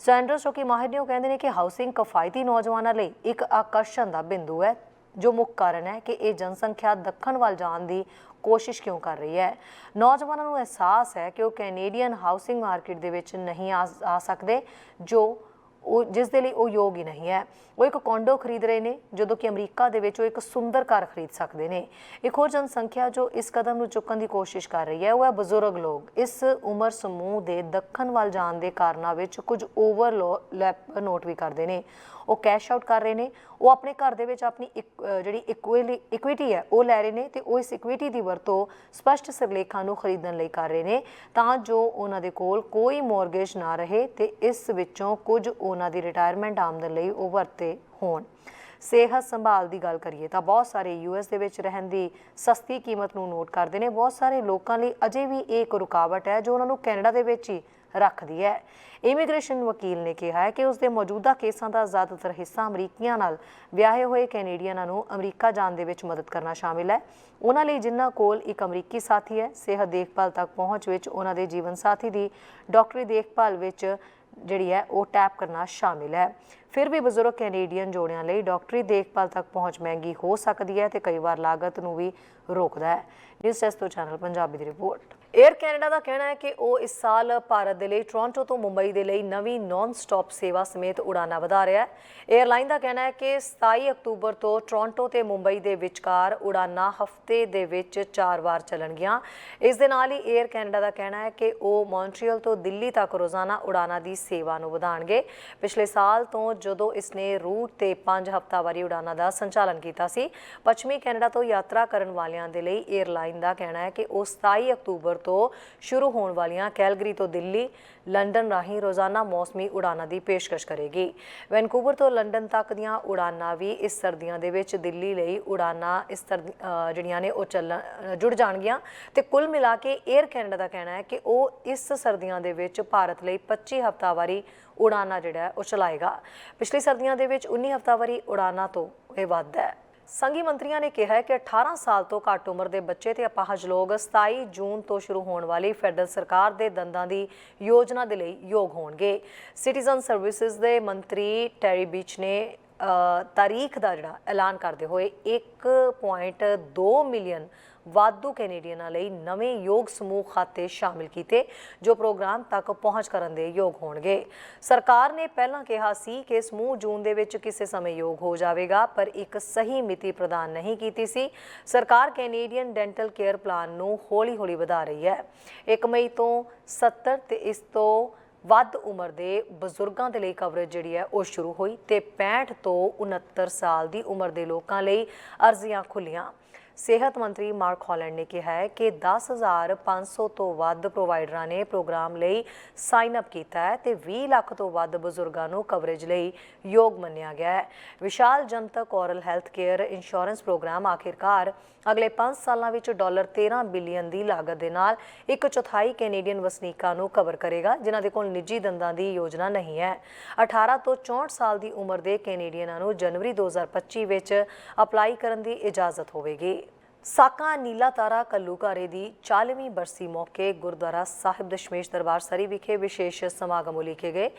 ਸੈਂਡਰਸ ਜੋ ਕਿ ਮਾਹਿਰ ਨੇ ਉਹ ਕਹਿੰਦੇ ਨੇ ਕਿ ਹਾਊਸਿੰਗ ਕਿਫਾਇਤੀ ਨੌਜਵਾਨਾਂ ਲਈ ਇੱਕ ਆਕਰਸ਼ਣ ਦਾ ਬਿੰਦੂ ਹੈ, ਜੋ ਮੁੱਖ ਕਾਰਨ ਹੈ ਕਿ ਇਹ ਜਨਸੰਖਿਆ ਦੱਖਣ ਵੱਲ ਜਾਣ ਦੀ ਕੋਸ਼ਿਸ਼ ਕਿਉਂ ਕਰ ਰਹੀ ਹੈ। ਨੌਜਵਾਨਾਂ ਨੂੰ ਅਹਿਸਾਸ ਹੈ ਕਿ ਉਹ ਕੈਨੇਡੀਅਨ ਹਾਊਸਿੰਗ ਮਾਰਕੀਟ ਦੇ ਵਿੱਚ ਨਹੀਂ ਆ ਆ ਸਕਦੇ, ਜੋ ਉਹ ਜਿਸ ਦੇ ਲਈ ਉਹ ਯੋਗ ਹੀ ਨਹੀਂ ਹੈ। ਉਹ ਇੱਕ ਕੋਂਡੋ ਖਰੀਦ ਰਹੇ ਨੇ, ਜਦੋਂ ਕਿ ਅਮਰੀਕਾ ਦੇ ਵਿੱਚ ਉਹ ਇੱਕ ਸੁੰਦਰ ਘਰ ਖਰੀਦ ਸਕਦੇ ਨੇ। ਇੱਕ ਹੋਰ ਜਨਸੰਖਿਆ ਜੋ ਇਸ ਕਦਮ ਨੂੰ ਚੁੱਕਣ ਦੀ ਕੋਸ਼ਿਸ਼ ਕਰ ਰਹੀ ਹੈ, ਉਹ ਹੈ ਬਜ਼ੁਰਗ ਲੋਕ। ਇਸ ਉਮਰ ਸਮੂਹ ਦੇ ਦੱਖਣ ਵੱਲ ਜਾਣ ਦੇ ਕਾਰਨਾਂ ਵਿੱਚ ਕੁਝ ਓਵਰਲੈਪ ਨੋਟ ਵੀ ਕਰਦੇ ਨੇ। ਉਹ ਕੈਸ਼ ਆਊਟ ਕਰ ਰਹੇ ਨੇ, ਉਹ ਆਪਣੇ ਘਰ ਦੇ ਵਿੱਚ ਆਪਣੀ ਇਕ- ਅਹ, ਜਿਹੜੀ ਇਕੁਇਟੀ ਹੈ, ਉਹ ਲੈ ਰਹੇ ਨੇ ਤੇ ਉਹ ਇਸ ਇਕੁਇਟੀ ਦੀ ਵਰਤੋਂ ਸਪਸ਼ਟ ਸਿਰਲੇਖਾਂ ਨੂੰ ਖਰੀਦਣ ਲਈ ਕਰ ਰਹੇ ਨੇ ਤਾਂ ਜੋ ਉਹਨਾਂ ਦੇ ਕੋਲ ਕੋਈ ਮੌਰਗੇਜ ਨਾ ਰਹੇ ਤੇ ਇਸ ਵਿੱਚੋਂ ਕੁਝ ਉਹਨਾਂ ਦੀ ਰਿਟਾਇਰਮੈਂਟ ਆਮਦਨ ਲਈ ਉਹ ਵਰਤੇ ਹੋਣ। ਸਿਹਤ ਸੰਭਾਲ ਦੀ ਗੱਲ ਕਰੀਏ ਤਾਂ ਬਹੁਤ ਸਾਰੇ ਯੂਐਸ ਦੇ ਵਿੱਚ ਰਹਿਣ ਦੀ ਸਸਤੀ ਕੀਮਤ ਨੂੰ ਨੋਟ ਕਰਦੇ ਨੇ, ਬਹੁਤ ਸਾਰੇ ਲੋਕਾਂ ਲਈ ਅਜੇ ਵੀ ਇਹ ਇੱਕ ਰੁਕਾਵਟ ਹੈ ਜੋ ਉਹਨਾਂ ਨੂੰ ਕੈਨੇਡਾ ਦੇ ਵਿੱਚ ਹੀ ਰੱਖਦੀ ਹੈ। ਇਮੀਗ੍ਰੇਸ਼ਨ ਵਕੀਲ ਨੇ ਕਿਹਾ ਹੈ ਕਿ ਉਸ ਦੇ ਮੌਜੂਦਾ ਕੇਸਾਂ ਦਾ ਜ਼ਿਆਦਾਤਰ ਹਿੱਸਾ ਅਮਰੀਕੀਆਂ ਨਾਲ ਵਿਆਹੇ ਹੋਏ ਕੈਨੇਡੀਅਨਾਂ ਨੂੰ ਅਮਰੀਕਾ ਜਾਣ ਦੇ ਵਿੱਚ ਮਦਦ ਕਰਨਾ ਸ਼ਾਮਿਲ ਹੈ। ਉਹਨਾਂ ਲਈ ਜਿਨ੍ਹਾਂ ਕੋਲ ਇੱਕ ਅਮਰੀਕੀ ਸਾਥੀ ਹੈ, ਸਿਹਤ ਦੇਖਭਾਲ ਤੱਕ ਪਹੁੰਚ ਵਿੱਚ ਉਹਨਾਂ ਦੇ ਜੀਵਨ ਸਾਥੀ ਦੀ ਡਾਕਟਰੀ ਦੇਖਭਾਲ ਵਿੱਚ ਜਿਹੜੀ ਹੈ, ਉਹ ਟੈਪ ਕਰਨਾ ਸ਼ਾਮਿਲ ਹੈ। ਫਿਰ ਵੀ ਬਜ਼ੁਰਗ ਕੈਨੇਡੀਅਨ ਜੋੜਿਆਂ ਲਈ ਡਾਕਟਰੀ ਦੇਖਭਾਲ ਤੱਕ ਪਹੁੰਚ ਮਹਿੰਗੀ ਹੋ ਸਕਦੀ ਹੈ ਤੇ ਕਈ ਵਾਰ ਲਾਗਤ ਨੂੰ ਵੀ ਰੋਕਦਾ ਹੈ। ਨਿਊਜ਼ ਡੈਸਕ ਤੋਂ ਚੈਨਲ ਪੰਜਾਬੀ ਦੀ ਰਿਪੋਰਟ। ਏਅਰ ਕੈਨੇਡਾ ਦਾ ਕਹਿਣਾ ਹੈ ਕਿ ਉਹ ਇਸ ਸਾਲ ਭਾਰਤ ਦੇ ਲਈ ਟੋਰਾਂਟੋ ਤੋਂ ਮੁੰਬਈ ਦੇ ਲਈ ਨਵੀਂ ਨਾਨ-ਸਟਾਪ ਸੇਵਾ ਸਮੇਤ ਉਡਾਨਾਂ ਵਧਾ ਰਿਹਾ ਹੈ। 에ਅਰਲਾਈਨ ਦਾ ਕਹਿਣਾ ਹੈ ਕਿ 27 ਅਕਤੂਬਰ ਤੋਂ ਟੋਰਾਂਟੋ ਤੇ ਮੁੰਬਈ ਦੇ ਵਿਚਕਾਰ ਉਡਾਨਾਂ ਹਫ਼ਤੇ ਦੇ ਵਿੱਚ ਚਾਰ ਵਾਰ ਚੱਲਣਗੀਆਂ। ਇਸ ਦੇ ਨਾਲ ਹੀ ਏਅਰ ਕੈਨੇਡਾ ਦਾ ਕਹਿਣਾ ਹੈ ਕਿ ਉਹ ਮੌਂਟਰੀਅਲ ਤੋਂ ਦਿੱਲੀ ਤੱਕ ਰੋਜ਼ਾਨਾ ਉਡਾਨਾਂ ਦੀ ਸੇਵਾ ਨੂੰ ਵਧਾਣਗੇ। ਪਿਛਲੇ ਸਾਲ ਤੋਂ ਜਦੋਂ ਇਸ ਨੇ ਰੂਟ ਤੇ ਪੰਜ ਹਫ਼ਤਾਵਾਰੀ ਉਡਾਨਾਂ ਦਾ ਸੰਚਾਲਨ ਕੀਤਾ ਸੀ, ਪੱਛਮੀ ਕੈਨੇਡਾ ਤੋਂ ਯਾਤਰਾ ਕਰਨ ਵਾਲਿਆਂ ਦੇ ਲਈ 에ਅਰਲਾਈਨ ਦਾ ਕਹਿਣਾ ਹੈ ਕਿ ਉਹ 27 ਅਕਤੂਬਰ ਤੋਂ ਸ਼ੁਰੂ ਹੋਣ ਵਾਲੀਆਂ ਕੈਲਗਰੀ ਤੋਂ ਦਿੱਲੀ, ਲੰਡਨ ਰਾਹੀਂ ਰੋਜ਼ਾਨਾ ਮੌਸਮੀ ਉਡਾਨਾਂ ਦੀ ਪੇਸ਼ਕਸ਼ ਕਰੇਗੀ। ਵੈਨਕੂਵਰ ਤੋਂ ਲੰਡਨ ਤੱਕ ਦੀਆਂ ਉਡਾਨਾਂ ਵੀ ਇਸ ਸਰਦੀਆਂ ਦੇ ਵਿੱਚ ਦਿੱਲੀ ਲਈ ਉਡਾਨਾਂ ਇਸ ਸਰਦੀ- ਜਿਹੜੀਆਂ ਨੇ ਉਹ ਚੱਲਣ ਜੁੜ ਜਾਣਗੀਆਂ। ਤੇ ਕੁੱਲ ਮਿਲਾ ਕੇ 에ਅਰ ਕੈਨੇਡਾ ਦਾ ਕਹਿਣਾ ਹੈ ਕਿ ਉਹ ਇਸ ਸਰਦੀਆਂ ਦੇ ਵਿੱਚ ਭਾਰਤ ਲਈ 25 ਹਫ਼ਤਾਵਾਰੀ ਉਡਾਨਾਂ ਜਿਹੜਾ ਹੈ ਉਹ ਚਲਾਏਗਾ। ਪਿਛਲੀ ਸਰਦੀਆਂ ਦੇ ਵਿੱਚ 19 ਹਫ਼ਤਾਵਾਰੀ ਉਡਾਨਾਂ ਤੋਂ ਇਹ ਵੱਧ ਹੈ। ਸੰਘੀ ਮੰਤਰੀਆਂ ਨੇ ਕਿਹਾ ਕਿ 18 ਸਾਲ ਤੋਂ ਘੱਟ ਉਮਰ ਦੇ ਬੱਚੇ ਤੇ ਅਪਾਹਜ ਲੋਕ 27 ਜੂਨ ਤੋਂ ਸ਼ੁਰੂ ਹੋਣ ਵਾਲੀ ਫੈਡਰਲ ਸਰਕਾਰ ਦੇ ਦੰਦਾਂ ਦੀ ਯੋਜਨਾ ਦੇ ਲਈ ਯੋਗ ਹੋਣਗੇ। ਸਿਟੀਜ਼ਨ ਸਰਵਿਸਿਜ਼ ਦੇ ਮੰਤਰੀ ਟੈਰੀ ਬੀਚ ਨੇ ਤਾਰੀਖ ਦਾ ਜਿਹੜਾ ਐਲਾਨ ਕਰਦੇ ਹੋਏ 1.2 ਮਿਲੀਅਨ ਵਾਧੂ ਕੈਨੇਡੀਅਨਾਂ ਲਈ ਨਵੇਂ ਯੋਗ ਸਮੂਹ ਖਾਤੇ ਸ਼ਾਮਿਲ ਕੀਤੇ, ਜੋ ਪ੍ਰੋਗਰਾਮ ਤੱਕ ਪਹੁੰਚ ਕਰਨ ਦੇ ਯੋਗ ਹੋਣਗੇ। ਸਰਕਾਰ ਨੇ ਪਹਿਲਾਂ ਕਿਹਾ ਸੀ ਕਿ ਸਮੂਹ ਜੂਨ ਦੇ ਵਿੱਚ ਕਿਸੇ ਸਮੇਂ ਯੋਗ ਹੋ ਜਾਵੇਗਾ, ਪਰ ਇੱਕ ਸਹੀ ਮਿਤੀ ਪ੍ਰਦਾਨ ਨਹੀਂ ਕੀਤੀ ਸੀ। ਸਰਕਾਰ ਕੈਨੇਡੀਅਨ ਡੈਂਟਲ ਕੇਅਰ ਪਲਾਨ ਨੂੰ ਹੌਲੀ-ਹੌਲੀ ਵਧਾ ਰਹੀ ਹੈ। 1 ਮਈ ਤੋਂ 70 ਤੇ ਇਸ ਤੋਂ ਵੱਧ ਉਮਰ ਦੇ ਬਜ਼ੁਰਗਾਂ ਦੇ ਲਈ ਕਵਰੇਜ ਜਿਹੜੀ ਹੈ ਉਹ ਸ਼ੁਰੂ ਹੋਈ ਤੇ 65 ਤੋਂ 69 ਸਾਲ ਦੀ ਉਮਰ ਦੇ ਲੋਕਾਂ ਲਈ ਅਰਜ਼ੀਆਂ ਖੁੱਲੀਆਂ ਸਿਹਤ ਮੰਤਰੀ ਮਾਰਕ ਹਾਲੈਂਡ ਨੇ ਕਿਹਾ ਹੈ ਕਿ 10500 ਤੋਂ ਵੱਧ ਪ੍ਰੋਵਾਈਡਰਾਂ ਨੇ ਪ੍ਰੋਗਰਾਮ ਲਈ ਸਾਈਨ ਅਪ ਕੀਤਾ ਹੈ ਤੇ 20 ਲੱਖ ਤੋਂ ਵੱਧ ਬਜ਼ੁਰਗਾਂ ਨੂੰ ਕਵਰੇਜ ਲਈ ਯੋਗ ਮੰਨਿਆ ਗਿਆ ਹੈ। ਵਿਸ਼ਾਲ ਜਨਤਕ oral health care insurance program ਆਖਿਰਕਾਰ ਅਗਲੇ 5 ਸਾਲਾਂ ਵਿੱਚ ਡਾਲਰ 13 ਬਿਲੀਅਨ ਦੀ ਲਾਗਤ ਦੇ ਨਾਲ ਇੱਕ ਚੌਥਾਈ ਕੈਨੇਡੀਅਨ ਵਸਨੀਕਾਂ ਨੂੰ ਕਵਰ ਕਰੇਗਾ, ਜਿਨ੍ਹਾਂ ਦੇ ਕੋਲ ਨਿੱਜੀ ਦੰਦਾਂ ਦੀ ਯੋਜਨਾ ਨਹੀਂ ਹੈ। 18 ਤੋਂ 64 ਸਾਲ ਦੀ ਉਮਰ ਦੇ ਕੈਨੇਡੀਅਨਾਂ ਨੂੰ ਜਨਵਰੀ 2025 ਵਿੱਚ ਅਪਲਾਈ ਕਰਨ ਦੀ ਇਜਾਜ਼ਤ ਹੋਵੇਗੀ। ਸਾਕਾ ਨੀਲਾ ਤਾਰਾ ਕੱਲੂਕਾਰੇ ਦੀ 40ਵੀਂ ਬਰਸੀ ਮੌਕੇ ਗੁਰਦੁਆਰਾ ਸਾਹਿਬ ਦਸ਼ਮੇਸ਼ ਦਰਬਾਰ ਸਰੀ ਵਿਖੇ ਵਿਸ਼ੇਸ਼ ਸਮਾਗਮ ਉਲੀਕੇ ਗਏ,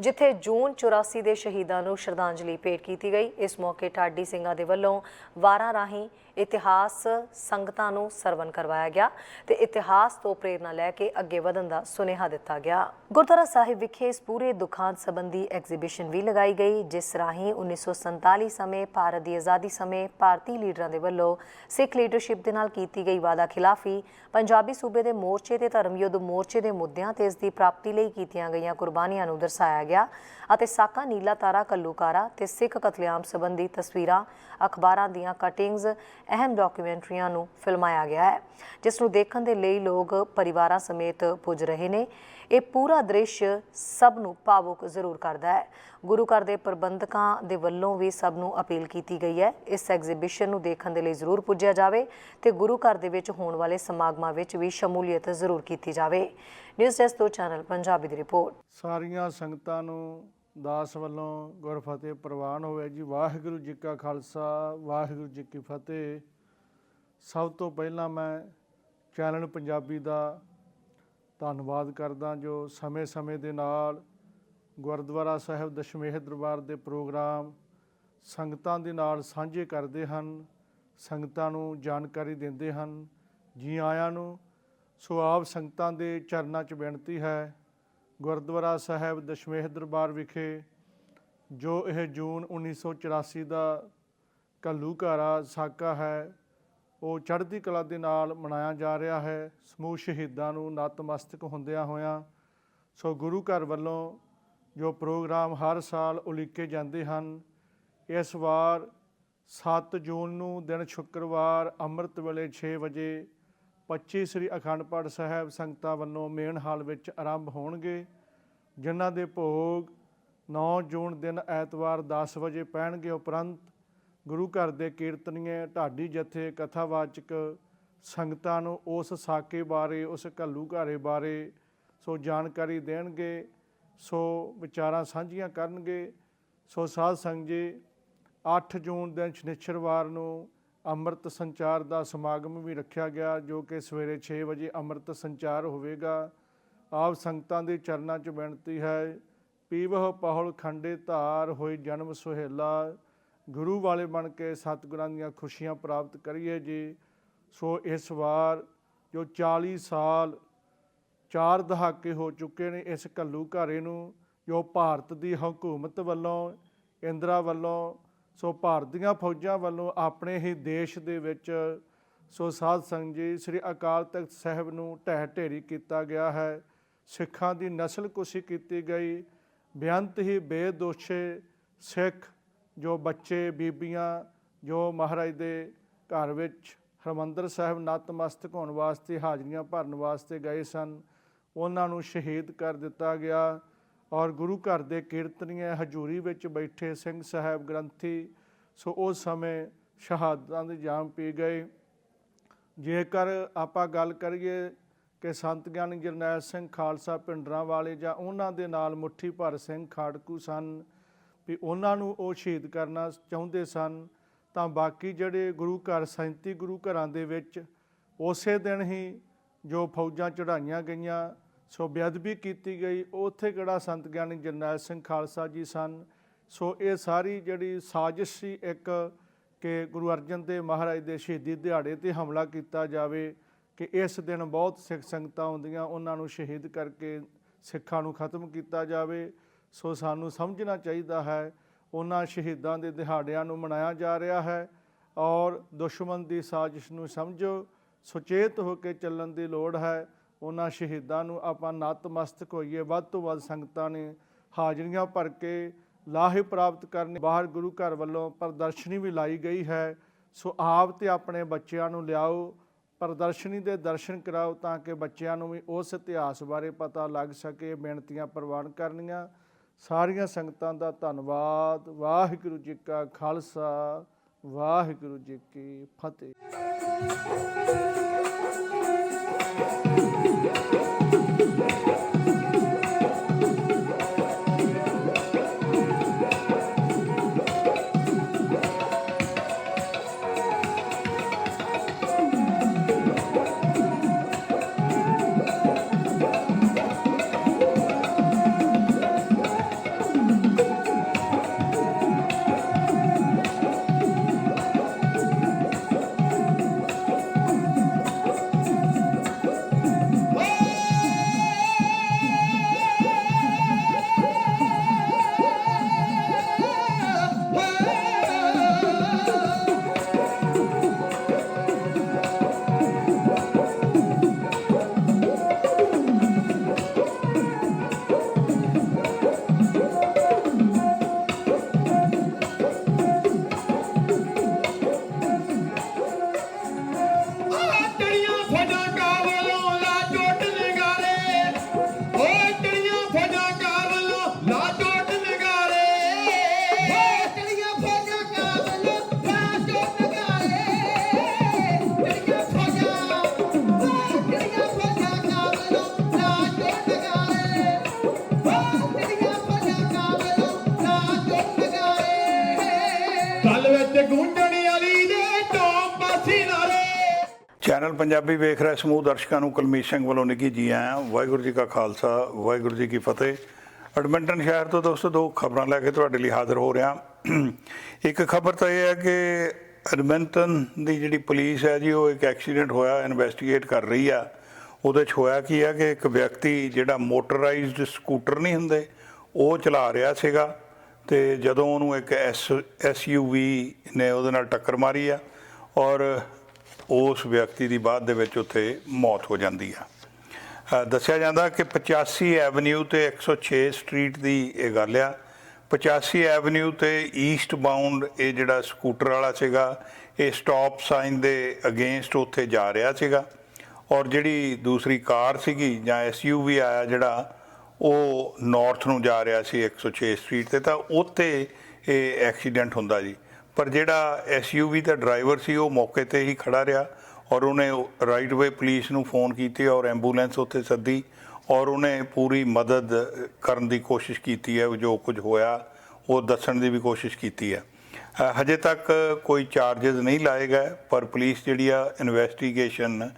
ਜਿੱਥੇ ਜੂਨ 84 ਦੇ ਸ਼ਹੀਦਾਂ ਨੂੰ ਸ਼ਰਧਾਂਜਲੀ ਭੇਟ ਕੀਤੀ ਗਈ। ਇਸ ਮੌਕੇ ਠਾਡੀ ਸਿੰਘਾਂ ਦੇ ਵੱਲੋਂ ਵਾਰਾਂ ਰਾਹੀਂ ਇਤਿਹਾਸ ਸੰਗਤਾਂ ਨੂੰ ਸਰਵਨ ਕਰਵਾਇਆ ਗਿਆ ਤੇ ਇਤਿਹਾਸ ਤੋਂ ਪ੍ਰੇਰਣਾ ਲੈ ਕੇ ਅੱਗੇ ਵਧਣ ਦਾ ਸੁਨੇਹਾ ਦਿੱਤਾ ਗਿਆ। ਗੁਰਦੁਆਰਾ ਸਾਹਿਬ ਵਿਖੇ ਇਸ ਪੂਰੇ ਦੁਖਾਂਤ ਸੰਬੰਧੀ ਐਗਜ਼ੀਬਿਸ਼ਨ ਵੀ ਲਗਾਈ ਗਈ, ਜਿਸ ਰਾਹੀਂ 1947 ਸਮੇਂ, ਭਾਰਤ ਦੀ ਆਜ਼ਾਦੀ ਸਮੇਂ, ਭਾਰਤੀ ਲੀਡਰਾਂ ਦੇ ਵੱਲੋਂ ਸਿੱਖ ਲੀਡਰਸ਼ਿਪ ਦੇ ਨਾਲ ਕੀਤੀ ਗਈ ਵਾਦਾ ਖਿਲਾਫੀ। ਪੰਜਾਬੀ ਸੂਬੇ ਦੇ ਮੋਰਚੇ ਤੇ ਧਰਮ ਯੁੱਧ ਮੋਰਚੇ ਦੇ ਮੁੱਦਿਆਂ ਤੇ ਇਸ ਦੀ ਪ੍ਰਾਪਤੀ ਲਈ ਕੀਤੀਆਂ ਗਈਆਂ ਕੁਰਬਾਨੀਆਂ ਨੂੰ ਦਰਸਾਇਆ ਗਿਆ ਅਤੇ ਸਾਕਾ, ਨੀਲਾ ਤਾਰਾ, ਕੱਲੂਕਾਰਾ ਤੇ ਸਿੱਖ ਕਤਲੇਆਮ ਸੰਬੰਧੀ ਤਸਵੀਰਾਂ, ਅਖਬਾਰਾਂ ਦੀਆਂ ਕਟਿੰਗਸ ਅਹਿਮ ਡਾਕੂਮੈਂਟਰੀਆਂ ਨੂੰ ਫਿਲਮਾਇਆ ਗਿਆ ਹੈ, ਜਿਸ ਨੂੰ ਦੇਖਣ ਦੇ ਲਈ ਲੋਕ ਪਰਿਵਾਰਾਂ ਸਮੇਤ ਪੁੱਜ ਰਹੇ ਨੇ। ਇਹ ਪੂਰਾ ਦ੍ਰਿਸ਼ ਸਭ ਨੂੰ ਭਾਵੁਕ ਜ਼ਰੂਰ ਕਰਦਾ ਹੈ। ਗੁਰੂ ਘਰ ਦੇ ਪ੍ਰਬੰਧਕਾਂ ਦੇ ਵੱਲੋਂ ਵੀ ਸਭ ਨੂੰ ਅਪੀਲ ਕੀਤੀ ਗਈ ਹੈ। ਇਸ ਐਗਜ਼ੀਬਿਸ਼ਨ ਨੂੰ ਦੇਖਣ ਦੇ ਲਈ ਜ਼ਰੂਰ ਪੁੱਜਿਆ ਜਾਵੇ ਤੇ ਗੁਰੂ ਘਰ ਦੇ ਵਿੱਚ ਹੋਣ ਵਾਲੇ ਸਮਾਗਮਾਂ ਵਿੱਚ ਵੀ ਸ਼ਮੂਲੀਅਤ ਜ਼ਰੂਰ ਕੀਤੀ ਜਾਵੇ। ਨਿਊਜ਼ ਡੈਸਕ ਤੋਂ ਚੈਨਲ ਪੰਜਾਬੀ ਦੀ ਰਿਪੋਰਟ। ਸਾਰੀਆਂ ਸੰਗਤਾਂ ਨੂੰ ਦਾਸ ਵੱਲੋਂ ਗੁਰਫਤਿਹ ਪ੍ਰਵਾਨ ਹੋਵੇ ਜੀ। ਵਾਹਿਗੁਰੂ ਜੀ ਕਾ ਖਾਲਸਾ, ਵਾਹਿਗੁਰੂ ਜੀ ਕੀ ਫਤਿਹ। ਸਭ ਤੋਂ ਪਹਿਲਾਂ ਮੈਂ ਚੈਨਲ ਪੰਜਾਬੀ ਦਾ ਧੰਨਵਾਦ ਕਰਦਾ ਜੋ ਸਮੇਂ-ਸਮੇਂ ਦੇ ਨਾਲ ਗੁਰਦੁਆਰਾ ਸਾਹਿਬ ਦਸ਼ਮੇਹ ਦਰਬਾਰ ਦੇ ਪ੍ਰੋਗਰਾਮ ਸੰਗਤਾਂ ਦੇ ਨਾਲ ਸਾਂਝੇ ਕਰਦੇ ਹਨ, ਸੰਗਤਾਂ ਨੂੰ ਜਾਣਕਾਰੀ ਦਿੰਦੇ ਹਨ। ਜੀ ਆਇਆਂ ਨੂੰ ਸੋ ਆਪ ਸੰਗਤਾਂ ਦੇ ਚਰਨਾਂ 'ਚ ਬੇਨਤੀ ਹੈ, ਗੁਰਦੁਆਰਾ ਸਾਹਿਬ ਦਸ਼ਮੇਹ ਦਰਬਾਰ ਵਿਖੇ ਜੋ ਇਹ ਜੂਨ 1984 ਦਾ ਘੱਲੂਘਾਰਾ ਸਾਕਾ ਹੈ ਉਹ ਚੜ੍ਹਦੀ ਕਲਾ ਦੇ ਨਾਲ ਮਨਾਇਆ ਜਾ ਰਿਹਾ ਹੈ। ਸਮੂਹ ਸ਼ਹੀਦਾਂ ਨੂੰ ਨਤਮਸਤਕ ਹੁੰਦਿਆਂ ਹੋਇਆਂ ਸੋ ਗੁਰੂ ਘਰ ਵੱਲੋਂ ਜੋ ਪ੍ਰੋਗਰਾਮ ਹਰ ਸਾਲ ਉਲੀਕੇ ਜਾਂਦੇ ਹਨ, ਇਸ ਵਾਰ 7 ਜੂਨ ਨੂੰ ਦਿਨ ਸ਼ੁੱਕਰਵਾਰ ਅੰਮ੍ਰਿਤ ਵੇਲੇ 6 ਵਜੇ 25 ਸ੍ਰੀ ਅਖੰਡ ਪਾਠ ਸਾਹਿਬ ਸੰਗਤਾਂ ਵੱਲੋਂ ਮੇਨ ਹਾਲ ਵਿੱਚ ਆਰੰਭ ਹੋਣਗੇ, ਜਿਨ੍ਹਾਂ ਦੇ ਭੋਗ 9 ਜੂਨ ਦਿਨ ਐਤਵਾਰ 10 ਵਜੇ ਪੈਣਗੇ। ਉਪਰੰਤ ਗੁਰੂ ਘਰ ਦੇ ਕੀਰਤਨੀਏ, ਢਾਡੀ ਜਥੇ ਕਥਾਵਾਚਕ ਸੰਗਤਾਂ ਨੂੰ ਉਸ ਸਾਕੇ ਬਾਰੇ, ਉਸ ਘੱਲੂ ਘਾਰੇ ਬਾਰੇ ਸੋ ਜਾਣਕਾਰੀ ਦੇਣਗੇ, ਸੋ ਵਿਚਾਰਾਂ ਸਾਂਝੀਆਂ ਕਰਨਗੇ, ਸੋ ਸਾਧ ਸੰਗਤ ਜੀ 8 ਜੂਨ ਦਿਨ ਸ਼ਨੀਚਰਵਾਰ ਨੂੰ ਅੰਮ੍ਰਿਤ ਸੰਚਾਰ ਦਾ ਸਮਾਗਮ ਵੀ ਰੱਖਿਆ ਗਿਆ, ਜੋ ਕਿ ਸਵੇਰੇ 6 ਵਜੇ ਅੰਮ੍ਰਿਤ ਸੰਚਾਰ ਹੋਵੇਗਾ। ਆਪ ਸੰਗਤਾਂ ਦੇ ਚਰਨਾਂ 'ਚ ਬੇਨਤੀ ਹੈ, ਪੀਵਹ ਪਹੁਲ ਖੰਡੇ ਧਾਰ ਹੋਈ ਜਨਮ ਸੁਹੇਲਾ ਗੁਰੂ ਵਾਲੇ ਬਣ ਕੇ ਸਤਿਗੁਰਾਂ ਦੀਆਂ ਖੁਸ਼ੀਆਂ ਪ੍ਰਾਪਤ ਕਰੀਏ ਜੀ। ਸੋ ਇਸ ਵਾਰ ਜੋ 40 ਸਾਲ ਚਾਰ ਦਹਾਕੇ ਹੋ ਚੁੱਕੇ ਨੇ ਇਸ ਘੱਲੂ ਘਾਰੇ ਨੂੰ, ਜੋ ਭਾਰਤ ਦੀ ਹਕੂਮਤ ਵੱਲੋਂ, ਇੰਦਰਾ ਵੱਲੋਂ, ਸੋ ਭਾਰਤ ਦੀਆਂ ਫੌਜਾਂ ਵੱਲੋਂ ਆਪਣੇ ਹੀ ਦੇਸ਼ ਦੇ ਵਿੱਚ, ਸੋ ਸਾਧ ਸੰਗਤ ਜੀ, ਸ੍ਰੀ ਅਕਾਲ ਤਖਤ ਸਾਹਿਬ ਨੂੰ ਢਹਿ ਢੇਰੀ ਕੀਤਾ ਗਿਆ ਹੈ। ਸਿੱਖਾਂ ਦੀ ਨਸਲ ਕੁਸ਼ੀ ਕੀਤੀ ਗਈ। ਬੇਅੰਤ ਹੀ ਬੇਦੋਸ਼ੇ ਸਿੱਖ ਜੋ ਬੱਚੇ, ਬੀਬੀਆਂ, ਜੋ ਮਹਾਰਾਜ ਦੇ ਘਰ ਵਿੱਚ ਹਰਮੰਦਰ ਸਾਹਿਬ ਨਤਮਸਤਕ ਹੋਣ ਵਾਸਤੇ, ਹਾਜ਼ਰੀਆਂ ਭਰਨ ਵਾਸਤੇ ਗਏ ਸਨ, ਉਹਨਾਂ ਨੂੰ ਸ਼ਹੀਦ ਕਰ ਦਿੱਤਾ ਗਿਆ ਔਰ ਗੁਰੂ ਘਰ ਦੇ ਕੀਰਤਨੀਏ ਹਜੂਰੀ ਵਿੱਚ ਬੈਠੇ ਸਿੰਘ ਸਾਹਿਬ ਗ੍ਰੰਥੀ, ਸੋ ਉਸ ਸਮੇਂ ਸ਼ਹਾਦਤਾਂ ਦੇ ਜਾਮ ਪੀ ਗਏ। ਜੇਕਰ ਆਪਾਂ ਗੱਲ ਕਰੀਏ ਕਿ ਸੰਤ ਗਿਆਨੀ ਜਰਨੈਲ ਸਿੰਘ ਖਾਲਸਾ ਪਿੰਡਰਾਂ ਵਾਲੇ ਜਾਂ ਉਹਨਾਂ ਦੇ ਨਾਲ ਮੁੱਠੀ ਭਰ ਸਿੰਘ ਖਾੜਕੂ ਸਨ ਵੀ ਉਹਨਾਂ ਨੂੰ ਉਹ ਸ਼ਹੀਦ ਕਰਨਾ ਚਾਹੁੰਦੇ ਸਨ, ਤਾਂ ਬਾਕੀ ਜਿਹੜੇ ਗੁਰੂ ਘਰ 37 ਗੁਰੂ ਘਰਾਂ ਦੇ ਵਿੱਚ ਉਸੇ ਦਿਨ ਹੀ ਜੋ ਫੌਜਾਂ ਚੜਾਈਆਂ ਗਈਆਂ, ਸੋ ਬੇਅਦਬੀ ਕੀਤੀ ਗਈ, ਉੱਥੇ ਕਿਹੜਾ ਸੰਤ ਗਿਆਨੀ ਜਰਨੈਲ ਸਿੰਘ ਖਾਲਸਾ ਜੀ ਸਨ? ਸੋ ਇਹ ਸਾਰੀ ਜਿਹੜੀ ਸਾਜ਼ਿਸ਼ ਸੀ ਇੱਕ ਕਿ ਗੁਰੂ ਅਰਜਨ ਦੇਵ ਮਹਾਰਾਜ ਦੇ ਸ਼ਹੀਦੀ ਦਿਹਾੜੇ ਤੇ ਹਮਲਾ ਕੀਤਾ ਜਾਵੇ, ਕਿ ਇਸ ਦਿਨ ਬਹੁਤ ਸਿੱਖ ਸੰਗਤਾਂ ਆਉਂਦੀਆਂ, ਉਹਨਾਂ ਨੂੰ ਸ਼ਹੀਦ ਕਰਕੇ ਸਿੱਖਾਂ ਨੂੰ ਖਤਮ ਕੀਤਾ ਜਾਵੇ। ਸੋ ਸਾਨੂੰ ਸਮਝਣਾ ਚਾਹੀਦਾ ਹੈ, ਉਹਨਾਂ ਸ਼ਹੀਦਾਂ ਦੇ ਦਿਹਾੜਿਆਂ ਨੂੰ ਮਨਾਇਆ ਜਾ ਰਿਹਾ ਹੈ ਔਰ ਦੁਸ਼ਮਣ ਦੀ ਸਾਜ਼ਿਸ਼ ਨੂੰ ਸਮਝੋ, ਸੁਚੇਤ ਹੋ ਕੇ ਚੱਲਣ ਦੀ ਲੋੜ ਹੈ। ਉਹਨਾਂ ਸ਼ਹੀਦਾਂ ਨੂੰ ਆਪਾਂ ਨਤਮਸਤਕ ਹੋਈਏ, ਵੱਧ ਤੋਂ ਵੱਧ ਸੰਗਤਾਂ ਨੇ ਹਾਜ਼ਰੀਆਂ ਭਰ ਕੇ ਲਾਹੇ ਪ੍ਰਾਪਤ ਕਰਨ, ਬਾਹਰ ਗੁਰੂ ਘਰ ਵੱਲੋਂ ਪ੍ਰਦਰਸ਼ਨੀ ਵੀ ਲਾਈ ਗਈ ਹੈ। ਸੋ ਆਪ ਤੇ ਆਪਣੇ ਬੱਚਿਆਂ ਨੂੰ ਲਿਆਓ, ਪ੍ਰਦਰਸ਼ਨੀ ਦੇ ਦਰਸ਼ਨ ਕਰਾਓ ਤਾਂ ਕਿ ਬੱਚਿਆਂ ਨੂੰ ਵੀ ਉਸ ਇਤਿਹਾਸ ਬਾਰੇ ਪਤਾ ਲੱਗ ਸਕੇ, ਬੇਨਤੀਆਂ ਪ੍ਰਵਾਨ ਕਰਨੀਆਂ। ਸਾਰੀਆਂ ਸੰਗਤਾਂ ਦਾ ਧੰਨਵਾਦ। ਵਾਹਿਗੁਰੂ ਜੀ ਕਾ ਖਾਲਸਾ ਵਾਹਿਗੁਰੂ ਜੀ ਕੀ ਫਤਿਹ। ਚੈਨਲ ਪੰਜਾਬੀ ਵੇਖ ਰਹੇ ਸਮੂਹ ਦਰਸ਼ਕਾਂ ਨੂੰ ਕੁਲਮੀਤ ਸਿੰਘ ਵੱਲੋਂ ਨਿੱਘੀ ਜੀ ਆਇਆਂ ਵਾਹਿਗੁਰੂ ਜੀ ਕਾ ਖਾਲਸਾ, ਵਾਹਿਗੁਰੂ ਜੀ ਕੀ ਫਤਿਹ। ਐਡਮਿੰਟਨ ਸ਼ਹਿਰ ਤੋਂ ਦੋਸਤੋ ਦੋ ਖਬਰਾਂ ਲੈ ਕੇ ਤੁਹਾਡੇ ਲਈ ਹਾਜ਼ਰ ਹੋ ਰਿਹਾ। ਇੱਕ ਖਬਰ ਤਾਂ ਇਹ ਹੈ ਕਿ ਐਡਮਿੰਟਨ ਦੀ ਜਿਹੜੀ ਪੁਲਿਸ ਹੈ ਜੀ, ਉਹ ਇੱਕ ਐਕਸੀਡੈਂਟ ਹੋਇਆ, ਇਨਵੈਸਟੀਗੇਟ ਕਰ ਰਹੀ ਆ। ਉਹਦੇ 'ਚ ਹੋਇਆ ਕੀ ਹੈ ਕਿ ਇੱਕ ਵਿਅਕਤੀ ਜਿਹੜਾ ਮੋਟਰਾਈਜ਼ਡ ਸਕੂਟਰ ਨਹੀਂ ਹੁੰਦੇ, ਉਹ ਚਲਾ ਰਿਹਾ ਸੀਗਾ ਤੇ ਜਦੋਂ ਉਹਨੂੰ ਇੱਕ ਐਸ ਐਸਯੂਵੀ ਨੇ ਉਹਦੇ ਨਾਲ ਟੱਕਰ ਮਾਰੀ ਆ ਔਰ ਉਸ ਵਿਅਕਤੀ ਦੀ ਬਾਅਦ ਦੇ ਵਿੱਚ ਉੱਥੇ ਮੌਤ ਹੋ ਜਾਂਦੀ ਆ। ਦੱਸਿਆ ਜਾਂਦਾ ਕਿ 85 ਐਵਨਿਊ ਤੇ 106 ਸਟਰੀਟ ਦੀ ਇਹ ਗੱਲ ਆ। 85 ਐਵਨਿਊ ਤੇ ਈਸਟ ਬਾਉਂਡ ਇਹ ਜਿਹੜਾ ਸਕੂਟਰ ਵਾਲਾ ਸੀਗਾ, ਇਹ ਸਟਾਪ ਸਾਈਨ ਦੇ ਅਗੇਂਸਟ ਉੱਥੇ ਜਾ ਰਿਹਾ ਸੀਗਾ ਔਰ ਜਿਹੜੀ ਦੂਸਰੀ ਕਾਰ ਸੀਗੀ ਜਾਂ ਐਸਯੂਵੀ ਆਇਆ ਜਿਹੜਾ, ਉਹ ਨਾਰਥ ਨੂੰ ਜਾ ਰਿਹਾ ਸੀ 106 ਸਟਰੀਟ ਤੇ ਤਾਂ ਉੱਥੇ ਇਹ ਐਕਸੀਡੈਂਟ ਹੁੰਦਾ ਜੀ। ਪਰ ਜਿਹੜਾ ਐਸਯੂਵੀ ਦਾ ਡਰਾਈਵਰ ਸੀ, ਉਹ ਮੌਕੇ ਤੇ ਹੀ ਖੜਾ ਰਿਹਾ ਔਰ ਉਹਨੇ ਰਾਈਟ ਵੇ ਪੁਲਿਸ ਨੂੰ ਫੋਨ ਕੀਤੀ ਔਰ ਐਂਬੂਲੈਂਸ ਉੱਥੇ ਸੱਦੀ ਔਰ ਉਹਨੇ ਪੂਰੀ ਮਦਦ ਕਰਨ ਦੀ ਕੋਸ਼ਿਸ਼ ਕੀਤੀ ਹੈ, ਜੋ ਕੁਝ ਹੋਇਆ, ਉਹ ਦੱਸਣ ਦੀ ਵੀ ਕੋਸ਼ਿਸ਼ ਕੀਤੀ ਹੈ। ਹਜੇ ਤੱਕ ਕੋਈ ਚਾਰजेस ਨਹੀਂ ਲਾਏ ਗਏ, ਪਰ ਪੁਲਿਸ ਜਿਹੜੀ ਆ ਇਨਵੈਸਟੀਗੇਸ਼ਨ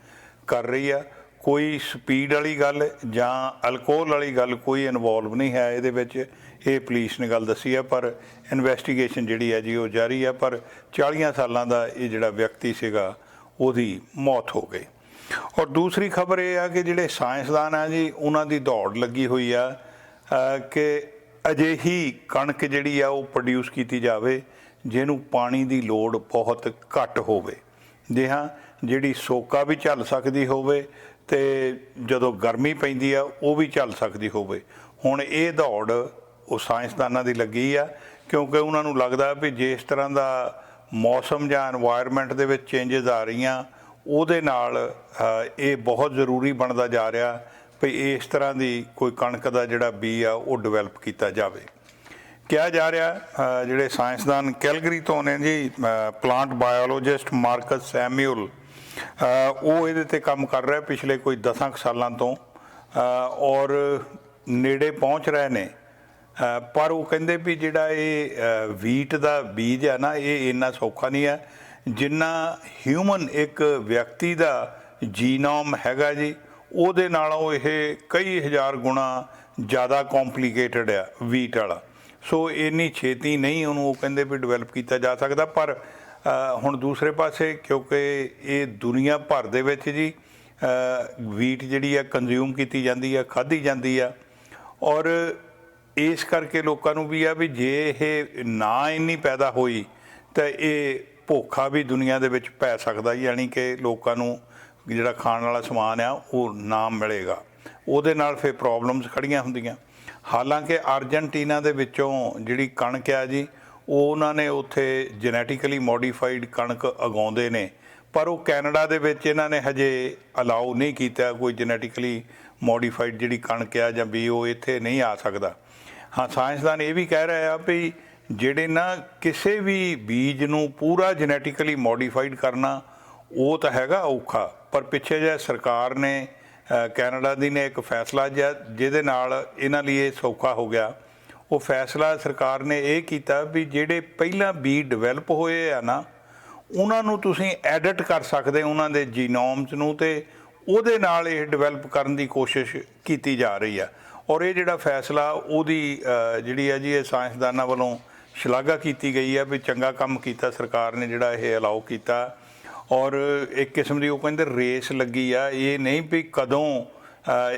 ਕਰ ਰਹੀ ਆ। ਕੋਈ ਸਪੀਡ ਵਾਲੀ ਗੱਲ ਜਾਂ ਅਲਕੋਹਲ ਵਾਲੀ ਗੱਲ ਕੋਈ ਇਨਵੋਲਵ ਨਹੀਂ ਹੈ, ਇਹਦੇ ਵਿੱਚ ਇਹ ਪੁਲਿਸ ਨੇ ਗੱਲ ਦੱਸੀ ਹੈ ਪਰ ਇਨਵੈਸਟੀਗੇਸ਼ਨ ਜਿਹੜੀ ਹੈ ਜੀ ਉਹ ਜਾਰੀ ਆ ਪਰ 40 ਸਾਲਾਂ ਦਾ ਇਹ ਜਿਹੜਾ ਵਿਅਕਤੀ ਸੀਗਾ ਉਹਦੀ ਮੌਤ ਹੋ ਗਈ। ਔਰ ਦੂਸਰੀ ਖਬਰ ਇਹ ਆ ਕਿ ਜਿਹੜੇ ਸਾਇੰਸਦਾਨ ਆ ਜੀ ਉਹਨਾਂ ਦੀ ਦੌੜ ਲੱਗੀ ਹੋਈ ਆ ਅ, ਕਿ ਅਜਿਹੀ ਕਣਕ ਜਿਹੜੀ ਆ ਉਹ ਪ੍ਰੋਡਿਊਸ ਕੀਤੀ ਜਾਵੇ ਜਿਹਨੂੰ ਪਾਣੀ ਦੀ ਲੋੜ ਬਹੁਤ ਘੱਟ ਹੋਵੇ। ਜੀ ਹਾਂ ਜਿਹੜੀ ਸੋਕਾ ਵੀ ਝੱਲ ਸਕਦੀ ਹੋਵੇ ਤੇ ਜਦੋਂ ਗਰਮੀ ਪੈਂਦੀ ਆ ਉਹ ਵੀ ਝੱਲ ਸਕਦੀ ਹੋਵੇ। ਹੁਣ ਇਹ ਦੌੜ ਉਹ ਸਾਇੰਸਦਾਨਾਂ ਦੀ ਲੱਗੀ ਆ, ਕਿਉਂਕਿ ਉਹਨਾਂ ਨੂੰ ਲੱਗਦਾ ਵੀ ਜੇ ਇਸ ਤਰ੍ਹਾਂ ਦਾ ਮੌਸਮ ਜਾਂ এনवायरमेंट ਦੇ ਵਿੱਚ ਚੇਂਜਸ ਆ ਰਹੀਆਂ, ਉਹਦੇ ਨਾਲ ਇਹ ਬਹੁਤ ਜ਼ਰੂਰੀ ਬਣਦਾ ਜਾ ਰਿਹਾ ਵੀ ਇਸ ਤਰ੍ਹਾਂ ਦੀ ਕੋਈ ਕਣਕ ਦਾ ਜਿਹੜਾ ਬੀ ਆ, ਉਹ ਡਿਵੈਲਪ ਕੀਤਾ ਜਾਵੇ। ਕਿਹਾ ਜਾ ਰਿਹਾ ਜਿਹੜੇ ਸਾਇੰਸਦਾਨ ਕੈਲਗਰੀ ਤੋਂ ਨੇ ਜੀ ਪਲਾਂਟ ਬਾਇਓਲੋਜਿਸਟ ਮਾਰਕਸ ਸੈਮੂਅਲ ਉਹ ਇਹਦੇ ਤੇ ਕੰਮ ਕਰ ਰਿਹਾ ਪਿਛਲੇ ਕੋਈ 10 ਸਾਲਾਂ ਤੋਂ ਔਰ ਨੇੜੇ ਪਹੁੰਚ ਰਹੇ ਨੇ। ਪਰ ਉਹ ਕਹਿੰਦੇ ਵੀ ਜਿਹੜਾ ਇਹ ਵੀਟ ਦਾ ਬੀਜ ਆ ਨਾ, ਇਹ ਇੰਨਾ ਸੌਖਾ ਨਹੀਂ ਹੈ। ਜਿੰਨਾ ਹਿਊਮਨ ਇੱਕ ਵਿਅਕਤੀ ਦਾ ਜੀਨੋਮ ਹੈਗਾ ਜੀ, ਉਹਦੇ ਨਾਲੋਂ ਇਹ ਕਈ ਹਜ਼ਾਰ ਗੁਣਾ ਜ਼ਿਆਦਾ ਕੰਪਲਿਕੇਟਡ ਆ, ਵੀਟ ਵਾਲਾ। ਸੋ ਇੰਨੀ ਛੇਤੀ ਨਹੀਂ ਉਹਨੂੰ ਉਹ ਕਹਿੰਦੇ ਵੀ ਡਿਵੈਲਪ ਕੀਤਾ ਜਾ ਸਕਦਾ, ਪਰ ਹੁਣ ਦੂਸਰੇ ਪਾਸੇ ਕਿਉਂਕਿ ਇਹ ਦੁਨੀਆ ਭਰ ਦੇ ਵਿੱਚ ਜੀ ਵੀਟ ਜਿਹੜੀ ਆ ਕੰਜ਼ਿਊਮ ਕੀਤੀ ਜਾਂਦੀ ਆ, ਖਾਧੀ ਜਾਂਦੀ ਆ। ਔਰ ਇਸ ਕਰਕੇ ਲੋਕਾਂ ਨੂੰ ਵੀ ਆ ਵੀ ਜੇ ਇਹ ਨਾ ਇੰਨੀ ਪੈਦਾ ਹੋਈ, ਤਾਂ ਇਹ ਭੁੱਖਾ ਵੀ ਦੁਨੀਆ ਦੇ ਵਿੱਚ ਪੈ ਸਕਦਾ, ਯਾਨੀ ਕਿ ਲੋਕਾਂ ਨੂੰ ਜਿਹੜਾ ਖਾਣ ਵਾਲਾ ਸਮਾਨ ਆ, ਉਹ ਨਾ ਮਿਲੇਗਾ। ਉਹਦੇ ਨਾਲ ਫਿਰ ਪ੍ਰੋਬਲਮਸ ਖੜੀਆਂ ਹੁੰਦੀਆਂ। ਹਾਲਾਂਕਿ ਅਰਜਨਟੀਨਾ ਦੇ ਵਿੱਚੋਂ ਜਿਹੜੀ ਕਣਕ ਆ ਜੀ, ਉਹ ਉਹਨਾਂ ਨੇ ਉੱਥੇ ਜੈਨੇਟਿਕਲੀ ਮੋਡੀਫਾਈਡ ਕਣਕ ਉਗਾਉਂਦੇ ਨੇ। ਪਰ ਉਹ ਕੈਨੇਡਾ ਦੇ ਵਿੱਚ ਇਹਨਾਂ ਨੇ ਹਜੇ ਅਲਾਉ ਨਹੀਂ ਕੀਤਾ, ਕੋਈ ਜੈਨੇਟਿਕਲੀ ਮੋਡੀਫਾਈਡ ਜਿਹੜੀ ਕਣਕ ਆ ਜਾਂ ਬੀ ਉਹ ਇੱਥੇ ਨਹੀਂ ਆ ਸਕਦਾ। ਹਾਂ, ਸਾਇੰਸਦਾਨ ਇਹ ਵੀ ਕਹਿ ਰਹੇ ਆ ਵੀ ਜਿਹੜੇ ਨਾ ਕਿਸੇ ਵੀ ਬੀਜ ਨੂੰ ਪੂਰਾ ਜੈਨੇਟਿਕਲੀ ਮੋਡੀਫਾਈਡ ਕਰਨਾ, ਉਹ ਤਾਂ ਹੈਗਾ ਔਖਾ। ਪਰ ਪਿੱਛੇ ਜੇ ਸਰਕਾਰ ਨੇ ਕੈਨੇਡਾ ਦੀ ਨੇ ਇੱਕ ਫੈਸਲਾ ਜਿਹਾ, ਜਿਹਦੇ ਨਾਲ ਇਹਨਾਂ ਲਈ ਇਹ ਸੌਖਾ ਹੋ ਗਿਆ। ਉਹ ਫੈਸਲਾ ਸਰਕਾਰ ਨੇ ਇਹ ਕੀਤਾ ਵੀ ਜਿਹੜੇ ਪਹਿਲਾਂ ਬੀਜ ਡਿਵੈਲਪ ਹੋਏ ਆ ਨਾ, ਉਹਨਾਂ ਨੂੰ ਤੁਸੀਂ ਐਡਿਟ ਕਰ ਸਕਦੇ ਉਹਨਾਂ ਦੇ ਜੀਨੋਮਸ ਨੂੰ ਤੇ ਉਹਦੇ ਨਾਲ ਇਹ ਡਿਵੈਲਪ ਕਰਨ ਦੀ ਕੋਸ਼ਿਸ਼ ਕੀਤੀ ਜਾ ਰਹੀ ਆ। ਔਰ ਇਹ ਜਿਹੜਾ ਫੈਸਲਾ ਉਹਦੀ ਜਿਹੜੀ ਆ ਜੀ ਇਹ ਸਾਇੰਸਦਾਨਾਂ ਵੱਲੋਂ ਸ਼ਲਾਘਾ ਕੀਤੀ ਗਈ ਆ ਵੀ ਚੰਗਾ ਕੰਮ ਕੀਤਾ ਸਰਕਾਰ ਨੇ ਜਿਹੜਾ ਇਹ ਅਲਾਉ ਕੀਤਾ। ਔਰ ਇੱਕ ਕਿਸਮ ਦੀ ਉਹ ਕਹਿੰਦੇ ਰੇਸ ਲੱਗੀ ਆ, ਇਹ ਨਹੀਂ ਵੀ ਕਦੋਂ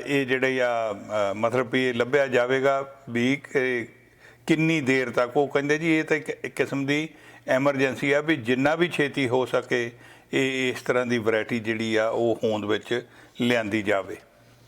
ਇਹ ਜਿਹੜੇ ਆ ਮਤਲਬ ਵੀ ਇਹ ਲੱਭਿਆ ਜਾਵੇਗਾ ਵੀ ਕਿੰਨੀ ਦੇਰ ਤੱਕ, ਉਹ ਕਹਿੰਦੇ ਜੀ ਇਹ ਤਾਂ ਇੱਕ ਇੱਕ ਕਿਸਮ ਦੀ ਐਮਰਜੈਂਸੀ ਆ ਵੀ ਜਿੰਨਾ ਵੀ ਛੇਤੀ ਹੋ ਸਕੇ ਇਹ ਇਸ ਤਰ੍ਹਾਂ ਦੀ ਵੈਰਾਈਟੀ ਜਿਹੜੀ ਆ ਉਹ ਹੋਂਦ ਵਿੱਚ ਲਿਆਂਦੀ ਜਾਵੇ।